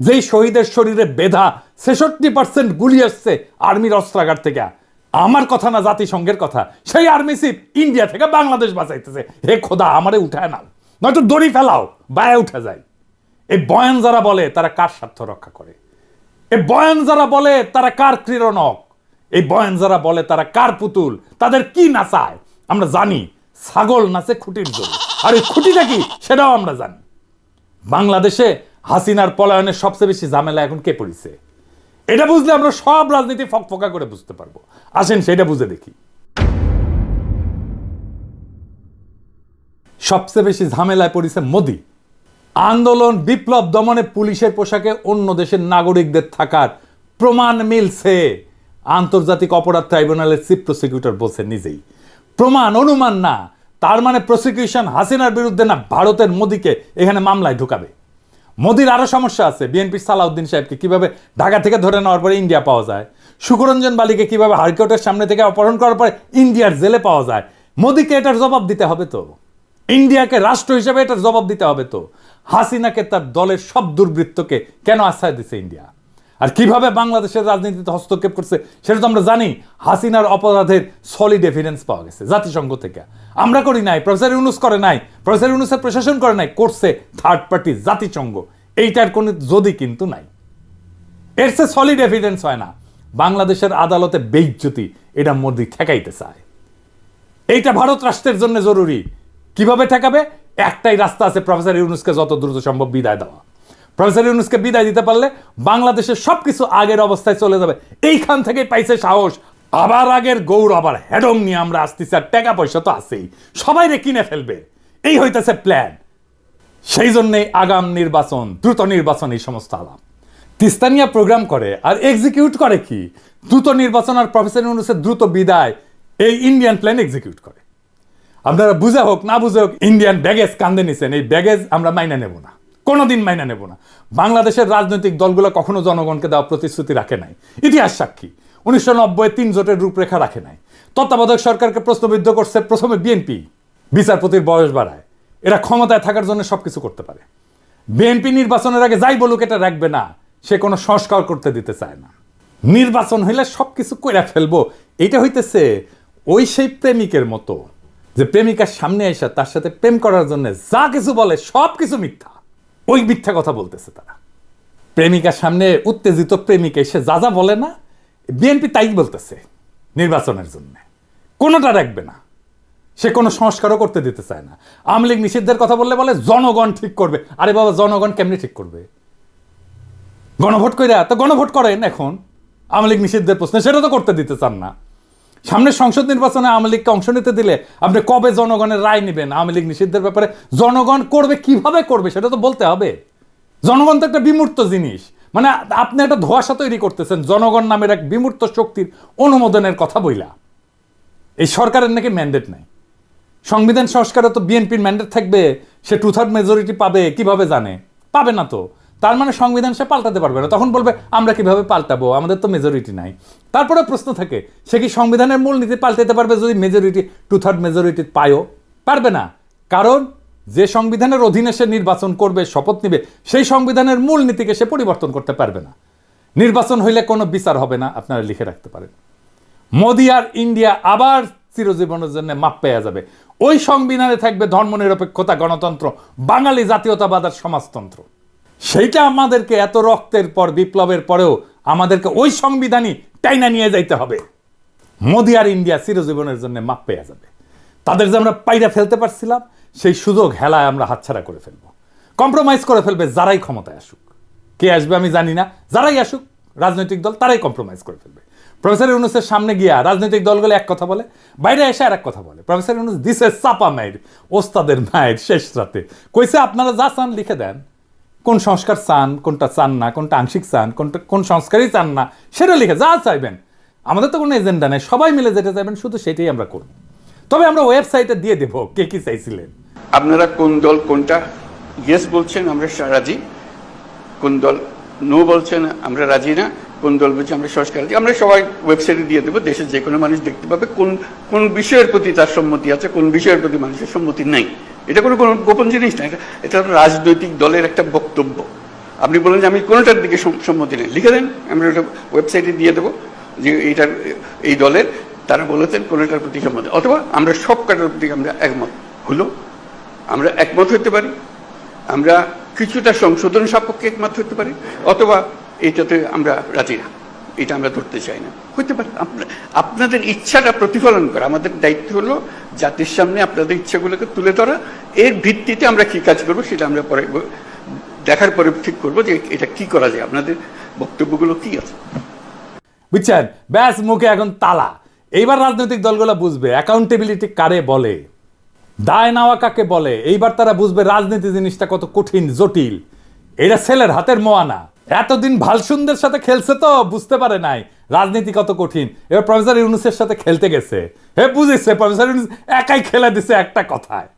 যেই শহীদের শরীরে বেধা ছেষট্টি পার্সেন্ট গুলি আসছে আর্মির অস্ত্রাগার থেকে, আমার কথা না জাতিসংঘের কথা, সেই আর্মি চিফ ইন্ডিয়া থেকে বাংলাদেশ বাঁচাইতেছে। হে খোদা, আমারে উঠায় নাও, নয়তো দড়ি ফেলাও, বায়ে উঠে যায়। এই বয়ান যারা বলে, তারা কার স্বার্থ রক্ষা করে? এই বয়ান যারা বলে, তারা কার ক্রীড়নক? এই বয়ান যারা বলে, তারা কার পুতুল? তাদের কি নাচায়? আমরা জানি, ছাগল নাচে খুঁটির জন্য আর এই খুঁটিটা কি? সেটাও আমরা জানি। বাংলাদেশে হাসিনার পলায়নের সবচেয়ে বেশি ঝামেলা এখন কে পড়েছে? এটা বুঝলে আমরা সব রাজনীতি ফকফকা করে বুঝতে পারব। আসেন সেটা বুঝে দেখি। সবচেয়ে বেশি ঝামেলায় পড়েছে মোদি। আন্দোলন, বিপ্লব দমনে পুলিশের পোশাকে অন্য দেশের নাগরিকদের থাকার প্রমাণ মিলছে। আন্তর্জাতিক অপরাধ ট্রাইব্যুনালের চিফ প্রসিকিউটর বলছে নিজেই। প্রমাণ, অনুমান না। তার মানে প্রসিকিউশন হাসিনার বিরুদ্ধে না, ভারতের মোদিকে এখানে মামলায় ঢুকাবে। মোদির আরও সমস্যা আছে। বিএনপির সালাউদ্দিন সাহেবকে কীভাবে ঢাকা থেকে ধরে নেওয়ার পরে ইন্ডিয়া পাওয়া যায়? সুকরঞ্জন বালিকে কীভাবে হাইকোর্টের সামনে থেকে অপহরণ করার পরে ইন্ডিয়ার জেলে পাওয়া যায়? মোদিকে এটার জবাব দিতে হবে তো? ইন্ডিয়াকে রাষ্ট্র হিসেবে এটার জবাব দিতে হবে তো? হাসিনাকে তার দলের সব দুর্বৃত্তকে কেন আশ্রয় দিচ্ছে ইন্ডিয়া? আর কীভাবে বাংলাদেশের রাজনীতিতে হস্তক্ষেপ করছে সেটা তো আমরা জানি। হাসিনার অপরাধের সলিড এভিডেন্স পাওয়া গেছে জাতিসংঘ থেকে। আমরা করি নাই, প্রফেসর ইউনুস করে নাই, প্রফেসর ইউনুসের প্রশাসন করে নাই, করছে থার্ড পার্টি জাতিসংঘ। এইটার কোনো যদি কিন্তু নাই। এর সে সলিড এভিডেন্স হয় না। বাংলাদেশের আদালতে বেইজ্জতি, এটা মোদি ঠেকাইতে চায়। এইটা ভারত রাষ্ট্রের জন্য জরুরি। কীভাবে ঠেকাবে? একটাই রাস্তা আছে প্রফেসর ইউনুসকে যত দ্রুত সম্ভব বিদায় দেওয়া। প্রফেসর ইউনুসকে বিদায় দিতে পারলে বাংলাদেশের সবকিছু আগের অবস্থায় চলে যাবে। এইখান থেকে পাইছে সাহস। আবার আগের গৌর, আবার হেডং নিয়ে আমরা আসতেছি আর টাকা পয়সা তো আছেই। সবাই রে কিনে ফেলবে। এই হইতেছে প্ল্যান সেই জন্যে আগাম নির্বাচন, দ্রুত নির্বাচন এই সমস্ত আলাপ। তিস্তানিয়া প্রোগ্রাম করে আর এক্সিকিউট করে কি? দ্রুত নির্বাচন আর প্রফেসর ইউনুসের দ্রুত বিদায় এই ইন্ডিয়ান প্ল্যান এক্সিকিউট করে। আপনারা বুঝে হোক, না বুঝে হোক ইন্ডিয়ান ব্যাগেজ কান্দে নিছেন। এই ব্যাগেজ আমরা মাইনা নেব না। কোনোদিন মাইনা নেব না। বাংলাদেশের রাজনৈতিক দলগুলো কখনো জনগণকে দেওয়া প্রতিশ্রুতি রাখে নাই। ইতিহাস সাক্ষী, উনিশশো নব্বই তিন জোটের রূপরেখা রাখে নাই। তত্ত্বাবধায়ক সরকারকে প্রশ্নবিদ্ধ করছে প্রথমে বিএনপি। বিচারপতির বয়স বাড়ায়। এরা ক্ষমতায় থাকার জন্য সবকিছু করতে পারে। বিএনপি নির্বাচনের আগে যাই বলুক এটা রাখবে না, সে কোনো সংস্কার করতে দিতে চায় না। নির্বাচন হইলে সবকিছু কইরা ফেলব। এটা হইতেছে ওই সেই প্রেমিকের মতো, যে প্রেমিকার সামনে এসে তার সাথে প্রেম করার জন্য যা কিছু বলে সব কিছু মিথ্যা। ওই মিথ্যা কথা বলতেছে তারা। প্রেমিকার সামনে উত্তেজিত প্রেমিক এসে যা যা বলে না বিএনপি তাই বলতেছে নির্বাচনের জন্য। কোনোটা রাখবে না। সে কোনো সংস্কারও করতে দিতে চায় না। আওয়ামী লীগ নিষিদ্ধের কথা বললে বলে, জনগণ ঠিক করবে। আরে বাবা, জনগণ কেমনি ঠিক করবে? গণভোট কইরা, তো গণভোট করেন এখন। আওয়ামী লীগ নিষিদ্ধের প্রশ্নে সেটা তো করতে দিতে চান না। সামনে সংসদ নির্বাচনে আওয়ামী লীগকে অংশ নিতে দিলে আপনি কবে জনগণের রায় নেবেন আওয়ামী লীগ নিষিদ্ধের ব্যাপারে? জনগণ করবে, কীভাবে করবে সেটা তো বলতে হবে। জনগণ তো একটা বিমূর্ত জিনিস। মানে আপনি একটা ধোয়াশা তৈরি করতেছেন, জনগণ নামের এক বিমূর্ত শক্তির অনুমোদনের কথা বইলা। এই সরকারের নাকি ম্যান্ডেট নাই। সংবিধান সংস্কারে তো বিএনপির ম্যান্ডেট থাকবে, সে টু থার্ড মেজরিটি পাবে, কীভাবে জানে? পাবে না তো। তার মানে সংবিধান সে পাল্টাতে পারবে না। তখন বলবে, আমরা কীভাবে পাল্টাবো? আমাদের তো মেজরিটি নাই। তারপরে প্রশ্ন থাকে, সে কি সংবিধানের মূল নীতি পাল্টাতে পারবে যদি মেজরিটি টু থার্ড মেজরিটি পায়ও? পারবে না। কারণ যে সংবিধানের অধীনে সে নির্বাচন করবে, শপথ নিবে, সেই সংবিধানের মূল নীতিকে সে পরিবর্তন করতে পারবে না। নির্বাচন হইলে কোনো বিচার হবে না, আপনারা লিখে রাখতে পারেন। মোদি আর ইন্ডিয়া আবার চিরজীবনের জন্য মাপ পেয়ে যাবে। ওই সংবিধানে থাকবে ধর্মনিরপেক্ষতা, গণতন্ত্র, বাঙালি জাতীয়তাবাদ আর সমাজতন্ত্র। সেইটা আমাদেরকে এত রক্তের পর, বিপ্লবের পরেও আমাদেরকে ওই সংবিধানই টাইনা নিয়ে যাইতে হবে। মোদি আর ইন্ডিয়া চিরজীবনের জন্য মাপ পেয়ে যাবে। তাদের যে আমরা পাইরা ফেলতে পারছিলাম, সেই সুযোগ হেলায় আমরা হাতছাড়া করে ফেলব। কম্প্রোমাইজ করে ফেলবে, যারাই ক্ষমতায় আসুক। কে আসবে আমি জানি না, যারাই আসুক, রাজনৈতিক দল, তারাই কম্প্রোমাইজ করে ফেলবে। প্রফেসর ইউনুসের সামনে গিয়া রাজনৈতিক দলগুলো এক কথা বলে, বাইরে এসে আর এক কথা বলে। প্রফেসর ইউনুস দিছে চাপা মায়ের ওস্তাদের মায়ের শেষ রাতে। কইছে, আপনারা যা চান লিখে দেন। কোন সংস্কার চান, কোনটা চান না, কোনটা আংশিক চান, কোনটা, কোন সংস্কারই চান না, সেটা লিখে যা চাইবেন। আমাদের তো কোনো এজেন্ডা নেই, সবাই মিলে যেটা চাইবেন, শুধু সেটাই আমরা করব। তবে আমরা ওয়েবসাইটে দিয়ে দেবো কে কি চাইছিলেন। আপনারা কোন দল, কোনটা? ইয়েস বলছেন, আমরা রাজি। কোন দল নো বলছেন, আমরা রাজি না। কোন দল বলছে আমরা সংস্কার আমরা সবাই ওয়েবসাইটে দিয়ে দেবো দেশের যে কোনো মানুষ দেখতে পাবে কোন কোন বিষয়ের প্রতি তার সম্মতি আছে, কোন বিষয়ের প্রতি মানুষের সম্মতি নাই। এটা কোনো কোনো গোপন জিনিস না, এটা এটা রাজনৈতিক দলের একটা বক্তব্য। আপনি বলেন যে আমি কোনোটার দিকে সম্মতি নেই, লিখে দেন, আমরা ওটা ওয়েবসাইটে দিয়ে দেবো যে এইটার, এই দলের, তারা বলেছেন কোনোটার প্রতি সম্মতি, অথবা আমরা সব কাটার প্রতি আমরা একমত। হলো, আমরা একমত হতে পারি, আমরা কিছুটা সংশোধন সাপেক্ষে একমত হতে পারি, অথবা এইটাতে আমরা রাজি না। এটা আমরা ধরতে চাই না। হতে পারে, আপনা- আপনাদের ইচ্ছাটা প্রতিফলন করা। আমাদের দায়িত্ব হলো জাতির সামনে আপনাদের ইচ্ছাগুলোকে তুলে ধরা। এর ভিত্তিতে আমরা কি কাজ করব সেটা আমরা পরে দেখার পরে ঠিক করব যে এটা কি করা যায়। আপনাদের বক্তব্যগুলো কি আছে? বুঝছেন? ব্যাস মুখে এখন তালা। এইবার রাজনৈতিক দলগুলো বুঝবে অ্যাকাউন্টেবিলিটি কারে বলে? দায় নেওয়া কাকে বলে? এইবার তারা বুঝবে রাজনীতি জিনিসটা কত কঠিন, জটিল। এটা ছেলের হাতের মোয়ানা। এতদিন ভালসুন্দের সাথে খেলছে তো, বুঝতে পারে নাই। রাজনীতি কত কঠিন। এবার প্রফেসর ইউনুসের সাথে খেলতে গেছে। হে বুঝেছে প্রফেসর ইউনুস একাই খেলে দিছে একটা কথায়।